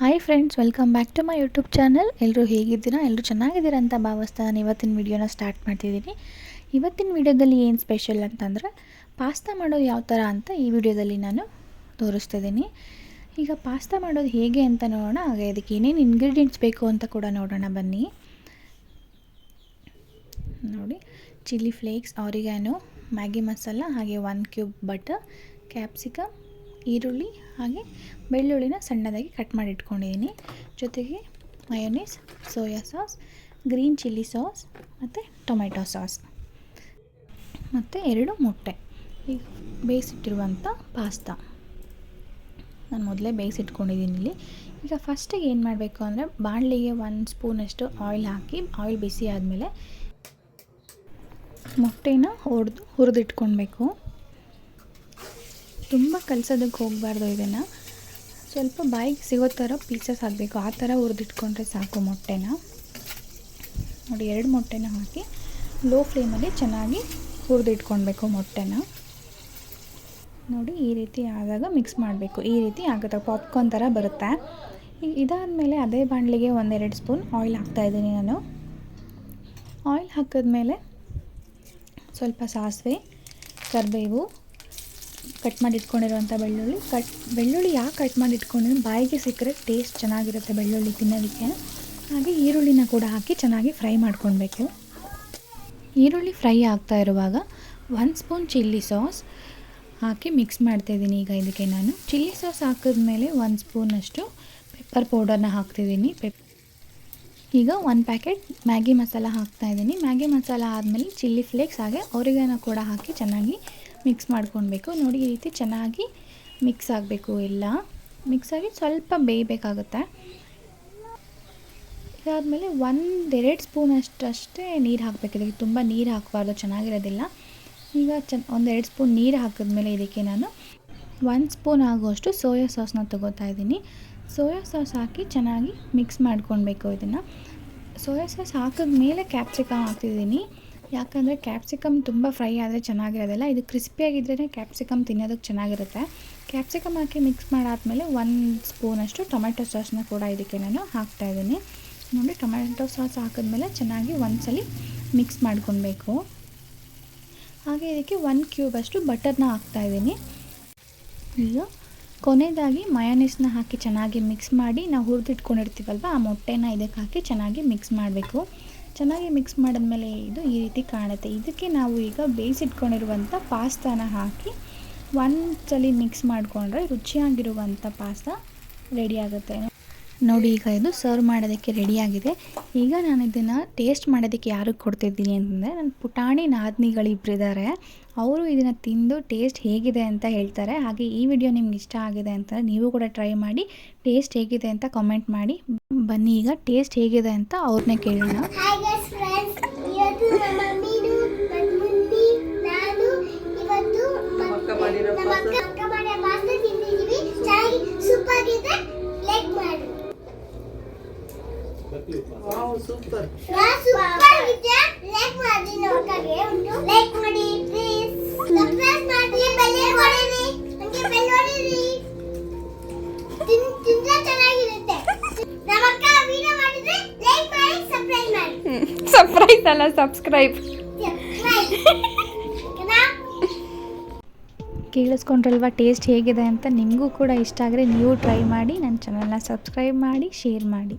Hi friends welcome back to my YouTube channel ಎಲ್ಲರೂ ಹೇಗಿದ್ದೀರಾ? ಎಲ್ಲರೂ ಚೆನ್ನಾಗಿದ್ದೀರಾ ಅಂತ ಭಾವಿಸ್ತಾ ನಾನು ಇವತ್ತಿನ ವಿಡಿಯೋನ ಸ್ಟಾರ್ಟ್ ಮಾಡ್ತಿದ್ದೀನಿ. ಇವತ್ತಿನ ವಿಡಿಯೋದಲ್ಲಿ ಏನು ಸ್ಪೆಷಲ್ ಅಂತಂದರೆ ಪಾಸ್ತಾ ಮಾಡೋದು ಯಾವ ಥರ ಅಂತ ಈ ವಿಡಿಯೋದಲ್ಲಿ ನಾನು ತೋರಿಸ್ತಿದ್ದೀನಿ. ಈಗ ಪಾಸ್ತಾ ಮಾಡೋದು ಹೇಗೆ ಅಂತ ನೋಡೋಣ. ಹಾಗೆ ಅದಕ್ಕೆ ಏನೇನು ಇಂಗ್ರೀಡಿಯೆಂಟ್ಸ್ ಬೇಕು ಅಂತ ಕೂಡ ನೋಡೋಣ ಬನ್ನಿ. ನೋಡಿ chilli flakes oregano Maggi masala ಹಾಗೆ ಒನ್ ಕ್ಯೂಬ್ ಬಟರ್ ಕ್ಯಾಪ್ಸಿಕಮ್ ಈರುಳ್ಳಿ ಹಾಗೆ ಬೆಳ್ಳುಳ್ಳಿನ ಸಣ್ಣದಾಗಿ ಕಟ್ ಮಾಡಿ ಇಟ್ಕೊಂಡಿದ್ದೀನಿ ಜೊತೆಗೆ mayonnaise soya sauce green chilli sauce ಮತ್ತು ಟೊಮೆಟೊ ಸಾಸ್ ಮತ್ತು ಎರಡು ಮೊಟ್ಟೆ. ಈಗ ಬೇಯಿಸಿಟ್ಟಿರುವಂಥ ಪಾಸ್ತಾ ನಾನು ಮೊದಲೇ ಬೇಯಿಸಿಟ್ಕೊಂಡಿದ್ದೀನಿ ಇಲ್ಲಿ. ಈಗ ಫಸ್ಟಿಗೆ ಏನು ಮಾಡಬೇಕು ಅಂದರೆ ಬಾಣಲಿಗೆ ಒಂದು ಸ್ಪೂನಷ್ಟು ಆಯಿಲ್ ಹಾಕಿ ಆಯಿಲ್ ಬಿಸಿ ಆದಮೇಲೆ ಮೊಟ್ಟೆನ ಹೊಡೆದು ಹುರಿದಿಟ್ಕೊಳ್ಬೇಕು. ತುಂಬ ಕಲಸೋದಕ್ಕೆ ಹೋಗಬಾರ್ದು ಇದನ್ನು. ಸ್ವಲ್ಪ ಬಾಯಿಗೆ ಸಿಗೋ ಥರ ಪೀಸಸ್ ಆಗಬೇಕು ಆ ಥರ ಹುರಿದಿಟ್ಕೊಂಡ್ರೆ ಸಾಕು ಮೊಟ್ಟೆನ. ನೋಡಿ, ಎರಡು ಮೊಟ್ಟೆನ ಹಾಕಿ ಲೋ ಫ್ಲೇಮಲ್ಲಿ ಚೆನ್ನಾಗಿ ಹುರಿದಿಟ್ಕೊಳ್ಬೇಕು ಮೊಟ್ಟೆನ. ನೋಡಿ, ಈ ರೀತಿ ಆದಾಗ ಮಿಕ್ಸ್ ಮಾಡಬೇಕು. ಈ ರೀತಿ ಆಗುತ್ತೆ. ಪಾಪ್ಕಾರ್ನ್ ಥರ ಬರುತ್ತೆ. ಇದಾದಮೇಲೆ ಅದೇ ಬಾಣಲಿಗೆ ಒಂದೆರಡು ಸ್ಪೂನ್ ಆಯಿಲ್ ಹಾಕ್ತಾಯಿದ್ದೀನಿ ನಾನು. ಆಯಿಲ್ ಹಾಕಿದ್ಮೇಲೆ ಸ್ವಲ್ಪ ಸಾಸಿವೆ, ಕರಿಬೇವು ಕಟ್ ಮಾಡಿ ಇಟ್ಕೊಂಡಿರುವಂಥ ಬೆಳ್ಳುಳ್ಳಿ. ಕಟ್ ಬೆಳ್ಳುಳ್ಳಿ ಯಾಕೆ ಕಟ್ ಮಾಡಿ ಇಟ್ಕೊಂಡಿದ್ರೆ ಬಾಯಿಗೆ ಸಿಕ್ಕರೆ ಟೇಸ್ಟ್ ಚೆನ್ನಾಗಿರುತ್ತೆ ಬೆಳ್ಳುಳ್ಳಿ ತಿನ್ನೋದಕ್ಕೆ. ಹಾಗೆ ಈರುಳ್ಳಿನ ಕೂಡ ಹಾಕಿ ಚೆನ್ನಾಗಿ ಫ್ರೈ ಮಾಡ್ಕೊಳ್ಬೇಕು. ಈರುಳ್ಳಿ ಫ್ರೈ ಆಗ್ತಾ ಇರುವಾಗ ಒಂದು ಸ್ಪೂನ್ ಚಿಲ್ಲಿ ಸಾಸ್ ಹಾಕಿ ಮಿಕ್ಸ್ ಮಾಡ್ತಾಯಿದ್ದೀನಿ ಈಗ ಇದಕ್ಕೆ ನಾನು. ಚಿಲ್ಲಿ ಸಾಸ್ ಹಾಕಿದ್ಮೇಲೆ ಒಂದು ಸ್ಪೂನಷ್ಟು ಪೆಪ್ಪರ್ ಪೌಡರ್ನ ಹಾಕ್ತಿದ್ದೀನಿ ಪೆಪ್ ಈಗ ಒಂದು ಪ್ಯಾಕೆಟ್ ಮ್ಯಾಗಿ ಮಸಾಲ ಹಾಕ್ತಾಯಿದ್ದೀನಿ ಮ್ಯಾಗಿ ಮಸಾಲ ಆದಮೇಲೆ ಚಿಲ್ಲಿ ಫ್ಲೇಕ್ಸ್ ಹಾಗೆ ಅವರಿಗಾನ ಕೂಡ ಹಾಕಿ ಚೆನ್ನಾಗಿ ಮಿಕ್ಸ್ ಮಾಡ್ಕೊಳ್ಬೇಕು. ನೋಡಿ, ಈ ರೀತಿ ಚೆನ್ನಾಗಿ ಮಿಕ್ಸ್ ಆಗಬೇಕು ಎಲ್ಲ. ಮಿಕ್ಸ್ ಆಗಿ ಸ್ವಲ್ಪ ಬೇಯಬೇಕಾಗುತ್ತೆ. ಇದಾದಮೇಲೆ ಒಂದೆರಡು ಸ್ಪೂನ್ ಅಷ್ಟೇ ನೀರು ಹಾಕಬೇಕು. ಇದಕ್ಕೆ ತುಂಬ ನೀರು ಹಾಕಬಾರ್ದು, ಚೆನ್ನಾಗಿರೋದಿಲ್ಲ. ಈಗ ಚ ಒಂದೆರಡು ಸ್ಪೂನ್ ನೀರು ಹಾಕಿದ್ಮೇಲೆ ಇದಕ್ಕೆ ನಾನು ಒಂದು ಸ್ಪೂನ್ ಆಗುವಷ್ಟು ಸೋಯಾ ಸಾಸ್ನ ತೊಗೋತಾ ಇದ್ದೀನಿ. ಸೋಯಾ ಸಾಸ್ ಹಾಕಿ ಚೆನ್ನಾಗಿ ಮಿಕ್ಸ್ ಮಾಡ್ಕೊಳ್ಬೇಕು ಇದನ್ನು. ಸೋಯಾ ಸಾಸ್ ಹಾಕಿದ ಮೇಲೆ ಕ್ಯಾಪ್ಸಿಕಮ್ ಹಾಕ್ತಿದ್ದೀನಿ. ಯಾಕಂದರೆ ಕ್ಯಾಪ್ಸಿಕಮ್ ತುಂಬ ಫ್ರೈ ಆದರೆ ಚೆನ್ನಾಗಿರೋದಿಲ್ಲ, ಇದು ಕ್ರಿಸ್ಪಿಯಾಗಿದ್ರೇ ಕ್ಯಾಪ್ಸಿಕಮ್ ತಿನ್ನೋದಕ್ಕೆ ಚೆನ್ನಾಗಿರುತ್ತೆ. ಕ್ಯಾಪ್ಸಿಕಮ್ ಹಾಕಿ ಮಿಕ್ಸ್ ಮಾಡಾದಮೇಲೆ ಒಂದು ಸ್ಪೂನಷ್ಟು ಟೊಮೆಟೊ ಸಾಸ್ನ ಕೂಡ ಇದಕ್ಕೆ ನಾನು ಹಾಕ್ತಾಯಿದ್ದೀನಿ ನೋಡಿ ಟೊಮೆಟೊ ಸಾಸ್ ಹಾಕಿದ್ಮೇಲೆ ಚೆನ್ನಾಗಿ ಒಂದ್ಸಲಿ ಮಿಕ್ಸ್ ಮಾಡ್ಕೊಳ್ಬೇಕು. ಹಾಗೆ ಇದಕ್ಕೆ ಒನ್ ಕ್ಯೂಬಷ್ಟು ಬಟರ್ನ ಹಾಕ್ತಾಯಿದ್ದೀನಿ ಈಗ ಕೊನೆಯದಾಗಿ ಮಯೋನೀಸ್ನ ಹಾಕಿ ಚೆನ್ನಾಗಿ ಮಿಕ್ಸ್ ಮಾಡಿ ನಾವು ಹುರಿದಿಟ್ಕೊಂಡಿರ್ತೀವಲ್ವ, ಆ ಮೊಟ್ಟೆನ ಇದಕ್ಕೆ ಹಾಕಿ ಚೆನ್ನಾಗಿ ಮಿಕ್ಸ್ ಮಾಡಬೇಕು. ಚೆನ್ನಾಗಿ ಮಿಕ್ಸ್ ಮಾಡಿದ್ಮೇಲೆ ಇದು ಈ ರೀತಿ ಕಾಣುತ್ತೆ. ಇದಕ್ಕೆ ನಾವು ಈಗ ಬೇಯಿಸಿಟ್ಕೊಂಡಿರುವಂಥ ಪಾಸ್ತಾನ ಹಾಕಿ ಒಂದು ಸಲ ಮಿಕ್ಸ್ ಮಾಡಿಕೊಂಡ್ರೆ ರುಚಿಯಾಗಿರುವಂಥ ಪಾಸ್ತಾ ರೆಡಿ ಆಗುತ್ತೆ. ನೋಡಿ ಈಗ ಇದು ಸರ್ವ್ ಮಾಡೋದಕ್ಕೆ ರೆಡಿಯಾಗಿದೆ ಈಗ ನಾನು ಇದನ್ನು ಟೇಸ್ಟ್ ಮಾಡೋದಕ್ಕೆ ಯಾರಿಗೆ ಕೊಡ್ತಿದ್ದೀನಿ ಅಂತಂದರೆ ನನ್ನ ಪುಟಾಣಿ ನಾದಿನಿಗಳಿಬ್ಬರಿದ್ದಾರೆ ಅವರು ಇದನ್ನು ತಿಂದು ಟೇಸ್ಟ್ ಹೇಗಿದೆ ಅಂತ ಹೇಳ್ತಾರೆ. ಹಾಗೆ ಈ ವಿಡಿಯೋ ನಿಮ್ಗೆ ಇಷ್ಟ ಆಗಿದೆ ಅಂತ ನೀವು ಕೂಡ ಟ್ರೈ ಮಾಡಿ, ಟೇಸ್ಟ್ ಹೇಗಿದೆ ಅಂತ ಕಾಮೆಂಟ್ ಮಾಡಿ. ಬನ್ನಿ ಈಗ ಟೇಸ್ಟ್ ಹೇಗಿದೆ ಅಂತ ಅವ್ರನ್ನೇ ಕೇಳೋಣ. Wow super. ಸೂಪರ್ ಇದೆ ಲೈಕ್ ಮಾಡಿ ನೋಡ್ತಾರೆ ಲೈಕ್ ಮಾಡಿ ಪ್ಲೀಸ್ ಸಬ್ಸ್ಕ್ರೈಬ್ ಮಾಡಿ ಬೆಲ್ ಹೊಡೀರಿ ನನಗೆ ಬೆಲ್ ಹೊಡೀರಿ ತಿನ್ ತಿಂದ್ರೆ ಚೆನ್ನಾಗಿರುತ್ತೆ. ನಮ್ಮ ಅಕ್ಕ ವಿಡಿಯೋ ಮಾಡಿದ್ರೆ ಲೈಕ್ ಮಾಡಿ ಸಬ್ಸ್ಕ್ರೈಬ್ ಮಾಡಿ. ಸರ್ಪ್ರೈಸ್ ಅಲ್ಲ ಸಬ್ಸ್ಕ್ರೈಬ್ ಕೇಳಿಸ್ಕೊಂಡ್ರಲ್ವ ಟೇಸ್ಟ್ ಹೇಗಿದೆ ಅಂತ? ನಿಮಗೂ ಕೂಡ ಇಷ್ಟ ಆದರೆ ನೀವು ಟ್ರೈ ಮಾಡಿ ನನ್ನ ಚಾನಲ್ನ ಸಬ್ಸ್ಕ್ರೈಬ್ ಮಾಡಿ ಶೇರ್ ಮಾಡಿ.